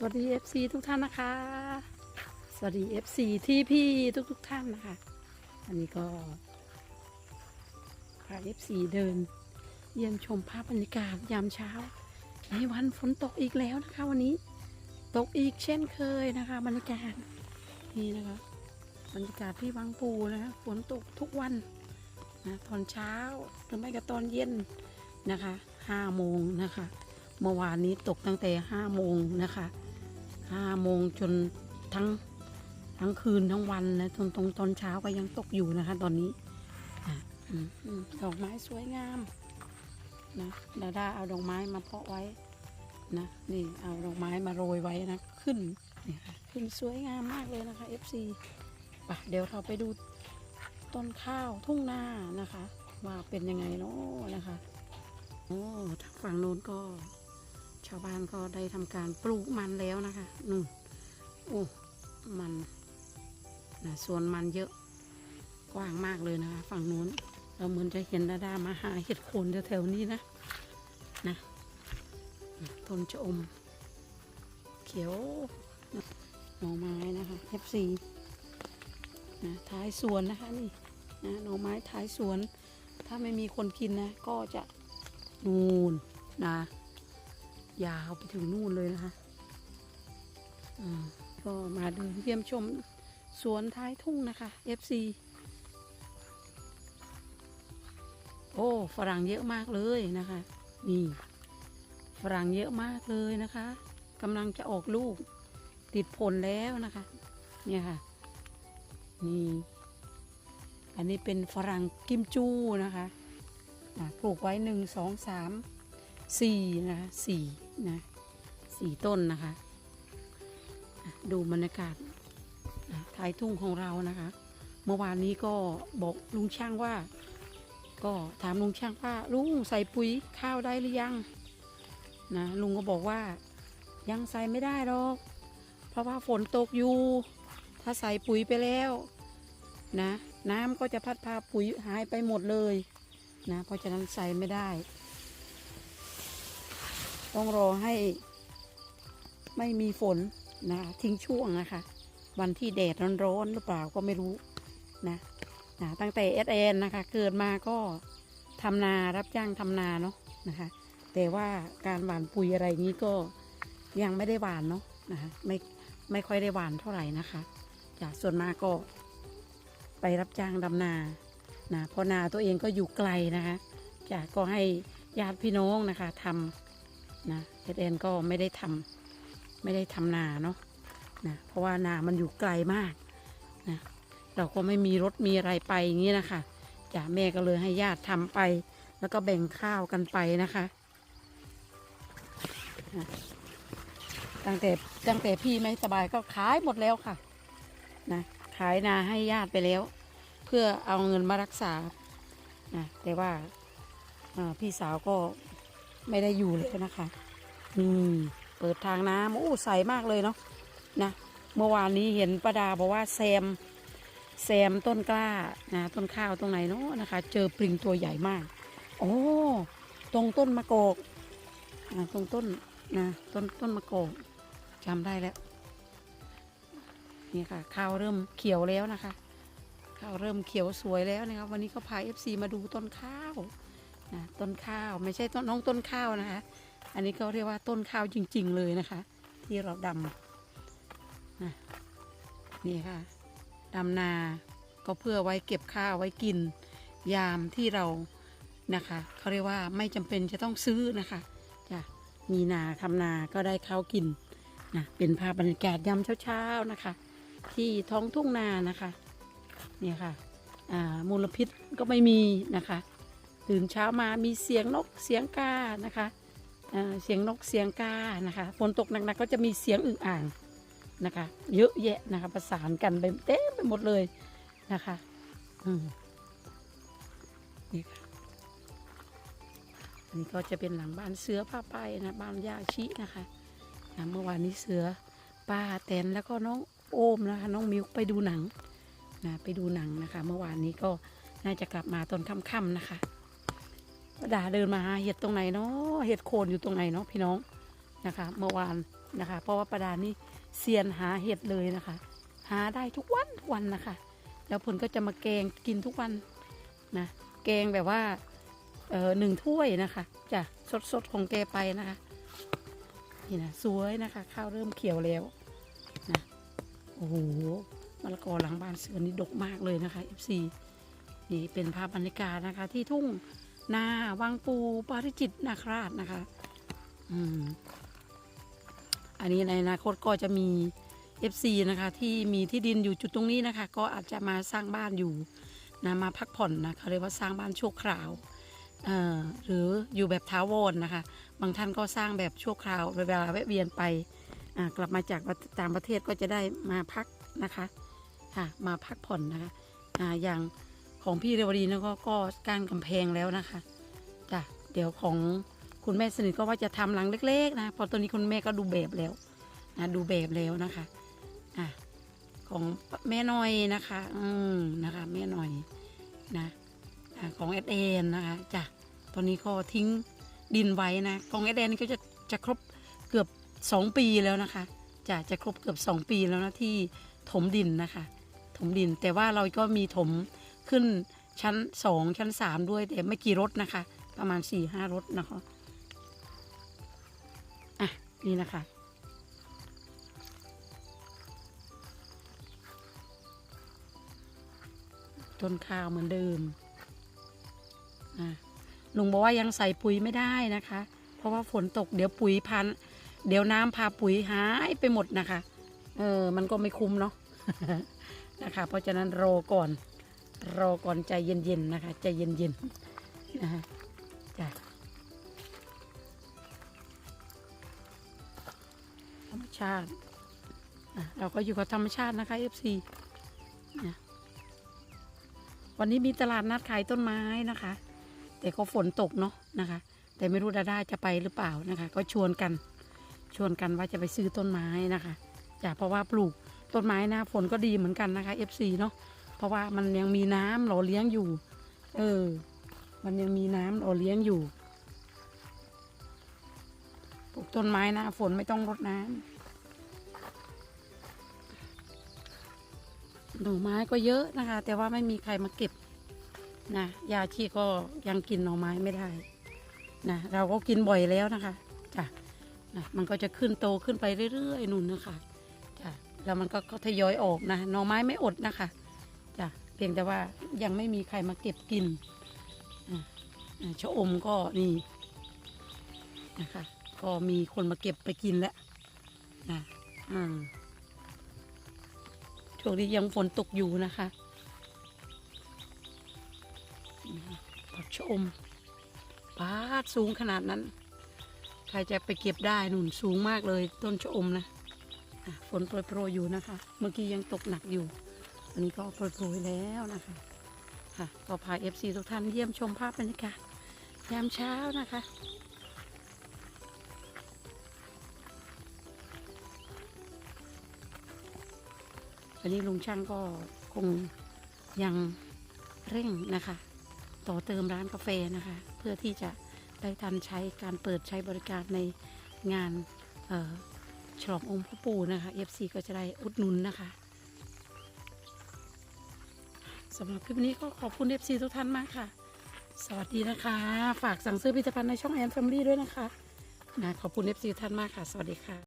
สวัสดี FC ทุกท่านนะคะ สวัสดี FC ที่พี่ทุกทุกๆท่านนะคะ อันนี้ก็พา FC เดิน เยี่ยมชมภาพบรรยากาศยามเช้า ในวันฝนตกอีกแล้วนะคะ วันนี้ตกอีกเช่นเคยนะคะ บรรยากาศนี่นะคะบรรยากาศที่วังปูนะคะฝนตกทุกวันนะตอนเช้าหรือไม่ก็ตอนเย็นนะคะห้าโมงนะคะเมื่อวานนี้ตกตั้งแต่ห้าโมงนะคะ ห้าโมงจนทั้งทั้งคืนทั้งวันนะจนตรงตอนเช้าก็ยังตกอยู่นะคะ ตอนนี้อดอกไม้สวยงามนะดาดาเอาดอกไม้มาเพาะไว้นะนี่เอาดอกไม้มาโรยไว้นะขึ้นนี่ค่ะขึ้นสวยงามมากเลยนะคะ FC ไปเดี๋ยวเราไปดูต้นข้าวทุ่งนานะคะ ว่าเป็นยังไงเนาะนะคะโอ้ทางฝั่งโน้นก็ ชาวบ้านก็ได้ทำการปลูกมันแล้วนะคะนู่นโอ้มันนะสวนมันเยอะกว้างมากเลยนะคะฝั่งนู้นเราเหมือนจะเห็นดาดามาหาเห็ดโคนแถวๆนี้นะนะต้นชะอม เขียวหน่อไม้นะคะ F4 นะท้ายสวนนะคะนี่นะหน่อไม้ท้ายสวน ถ้าไม่มีคนกินนะ ก็จะนูนนะ ยาวไปถึงนู่นเลยนะคะอืมก็มาเดินเยี่ยมชมสวนท้ายทุ่งนะคะ FC โอ้ฝรั่งเยอะมากเลยนะคะ นี่ฝรั่งเยอะมากเลยนะคะกำลังจะออกลูกติดผลแล้วนะคะ เนี่ยค่ะ นี่ อันนี้เป็นฝรั่งกิมจูนะคะอะปลูกไว้หนึ่งสองสาม สี่นะคะสี่นะสี่ต้นนะคะ ดูบรรยากาศท้ายทุ่งของเรานะคะ เมื่อวานนี้ก็บอกลุงช่างว่า ก็ถามลุงช่างว่าลุงใส่ปุ๋ยข้าวได้หรือยังนะลุงก็บอกว่ายังใส่ไม่ได้หรอกเพราะว่าฝนตกอยู่ ถ้าใส่ปุ๋ยไปแล้วนะน้ำก็จะพัดพาปุ๋ยหายไปหมดเลยนะเพราะฉะนั้นใส่ไม่ได้ ต้องรอให้ไม่มีฝนนะทิ้งช่วงนะคะ วันที่แดดร้อนๆหรือเปล่าก็ไม่รู้นะนะตั้งแต่เอสเนนะคะ เกิดมาก็ทำนารับจ้างทำนาเนาะนะคะ แต่ว่าการหว่านปุ๋ยอะไรนี้ก็ยังไม่ได้หว่านเนาะนะคะไม่ไม่ค่อยได้หว่านเท่าไหร่นะคะจากส่วนมากก็ไปรับจ้างดำนานะเพราะนาตัวเองก็อยู่ไกลนะคะจากก็ให้ญาติพี่น้องนะคะทำ นะเอเอ็นก็ไม่ได้ทำไม่ได้ทำนาเนาะนะเพราะว่านามันอยู่ไกลมากนะเราก็ไม่มีรถมีอะไรไปอย่างนี้นะคะจ้ะแม่ก็เลยให้ญาติทำไป แล้วก็แบ่งข้าวกันไปนะคะนะตั้งแต่ตั้งแต่พี่ไม่สบายก็ขายหมดแล้วค่ะนะขายนาให้ญาติไปแล้ว เพื่อเอาเงินมารักษานะแต่ว่าพี่สาวก็ ไม่ได้อยู่เลยนะคะนี่เปิดทางน้ำโอ้ใสมากเลยเนาะนะเมื่อวานนี้เห็นประดาบอกว่าแซมแซมต้นกล้านะต้นข้าวตรงไหนเนาะนะคะ เจอปลิงตัวใหญ่มาก โอ้ตรงต้นมะกอกอ่าตรงต้นนะต้นต้นมะกอกจำได้แล้วนี่ค่ะข้าวเริ่มเขียวแล้วนะคะข้าวเริ่มเขียวสวยแล้วนะครับ วันนี้ก็พา FC มาดูต้นข้าว นะต้นข้าวไม่ใช่ต้นน้องต้นข้าวนะคะ อันนี้ก็เรียกว่าต้นข้าวจริง ๆ เลยนะคะ ที่เราดำนะนี่ค่ะดำนาก็เพื่อไว้เก็บข้าวไว้กิน ยามที่เรานะคะเขาเรียกว่าไม่จำเป็นจะต้องซื้อนะคะจะมีนาทำนาก็ได้ข้าวกินนะเป็นภาพบรรยากาศยามเช้าๆนะคะ ที่ท้องทุ่งนานะคะนี่ค่ะอ่ามลพิษก็ไม่มีนะคะ ตื่นเช้ามามีเสียงนกเสียงกานะคะเสียงนกเสียงกานะคะฝนตกหนักๆก็จะมีเสียงอึ่งอ่างนะคะ เยอะแยะนะคะประสานกันไปเต็มไปหมดเลยนะคะอืมนี่ค่ะอันนี้ก็จะเป็นหลังบ้านเสือผ้าไปนะบ้านยาชินะคะนะเมื่อวานนี้เสือป้าแตนแล้วก็น้องโอมนะคะน้องมิวไปดูหนังนะไปดูหนังนะคะ เมื่อวานนี้ก็น่าจะกลับมาตอนค่ำๆนะคะ ป้าดาเดินมาหาเห็ดตรงไหนเนาะเห็ดโคนอยู่ตรงไหนเนาะพี่น้องนะคะ เมื่อวานนะคะ เพราะว่าประดานี่เซียนหาเห็ดเลยนะคะ หาได้ทุกวันทุกวันนะคะ แล้วผลก็จะมาแกงกินทุกวันนะแกงแบบว่าเออหนึ่งถ้วยนะคะจะสดๆของแกไปนะคะนี่นะสวยนะคะข้าวเริ่มเขียวแล้วนะโอ้โหมะละกอหลังบ้านเสือนี่ดกมากเลยนะคะ FC นี่เป็นภาพบรรยากาศนะคะที่ทุ่ง นาวังปูปาริจิตนาคราชนะคะ อืม อันนี้ในอนาคตก็จะมี FC นะคะ ที่มีที่ดินอยู่จุดตรงนี้นะคะ ก็อาจจะมาสร้างบ้านอยู่นะมาพักผ่อนนะเขาเรียกว่าสร้างบ้านชั่วคราวหรืออยู่แบบท้าวรนะคะ บางท่านก็สร้างแบบชั่วคราวเวลาแวะเวียนไปกลับมาจากต่างประเทศก็จะได้มาพักนะคะค่ะมาพักผ่อนนะคะออย่าง ของพี่เรวดีนะก็ก็การกำแพงแล้วนะคะจ้ะเดี๋ยวของคุณแม่สนิทก็ว่าจะทำหลังเล็ก ๆ นะพอตอนนี้คุณแม่ก็ดูแบบแล้วนะดูแบบแล้วนะคะอะของแม่น้อยนะคะ อืมนะคะแม่น้อยนะอะของเอสเอนนะคะจ้ะตอนนี้ก็ทิ้งดินไว้นะกองไอแดนนี่ก็จะจะครบเกือบ2ปีแล้วนะคะจะจะครบเกือบ2ปีแล้วนะที่ถมดินนะคะ ถมดินแต่ว่าเราก็มีถม ขึ้นชั้น2ชั้น3ด้วยแต่ไม่กี่รถนะคะ ประมาณ4 5รถนะคะอะนี่นะคะต้นข้าวเหมือนเดิมอะลุงบอกว่ายังใส่ปุ๋ยไม่ได้นะคะ เพราะว่าฝนตกเดี๋ยวปุ๋ยพัน เดี๋ยวน้ำพาปุ๋ยหายไปหมดนะคะ เออ มันก็ไม่คุ้มเนาะนะคะ เพราะฉะนั้นรอก่อน รอก่อนใจเย็นๆนะคะใจเย็นๆนะคะจ้ะธรรมชาติเราก็อยู่กับธรรมชาตินะคะ FC นะวันนี้มีตลาดนัดขายต้นไม้นะคะ แต่ก็ฝนตกเนาะนะคะ แต่ไม่รู้ดาด้าจะไปหรือเปล่านะคะ ก็ชวนกันชวนกันว่าจะไปซื้อต้นไม้นะคะจ้ะเพราะว่าปลูกต้นไม้หนะฝนก็ดีเหมือนกันนะคะ FC เนาะ เพราะว่ามันยังมีน้ำหล่อเลี้ยงอยู่ เออ มันยังมีน้ำหล่อเลี้ยงอยู่ปลูกต้นไม้หนะฝนไม่ต้องรดน้ำหน่อไม้ก็เยอะนะคะ แต่ว่าไม่มีใครมาเก็บนะยาชีก็ยังกินหน่อไม้ไม่ได้นะเราก็กินบ่อยแล้วนะคะจ้ะนะมันก็จะขึ้นโตขึ้นไปเรื่อยๆนุ่นนะคะจ้ะแล้วมันก็ทยอยออกนะหน่อไม้ไม่อดนะคะ เพียงแต่ว่ายังไม่มีใครมาเก็บกินอะอะชะอมก็นี่นะคะก็มีคนมาเก็บไปกินแล้วนะอ่าช่วงนี้ยังฝนตกอยู่นะคะผักชะอมปาดสูงขนาดนั้น ใครจะไปเก็บได้หนุนสูงมากเลยต้นชะอมนะฝนโปรยโปรยๆอยู่นะคะ เมื่อกี้ยังตกหนักอยู่ อันนี้ก็โปรยโปรยแล้วนะคะ ค่ะ ก็พาเอฟซีทุกท่านเยี่ยมชมภาพบรรยากาศยามเช้านะคะอันนี้ลุงช่างก็คงยังเร่งนะคะ ต่อเติมร้านกาแฟนะคะ เพื่อที่จะได้ทันใช้การเปิดใช้บริการในงานช่อฉลององค์พ่อปู่นะคะ FC ก็จะได้อุดหนุนนะคะ สำหรับคลิปนี้ก็ขอบคุณเนปซีทุกท่านมากค่ะ สวัสดีนะคะ ฝากสั่งซื้อผลิตภัณฑ์ในช่องแอนแฟมิลี่ด้วยนะคะนะขอบคุณเอฟซีท่านมากค่ะ สวัสดีค่ะ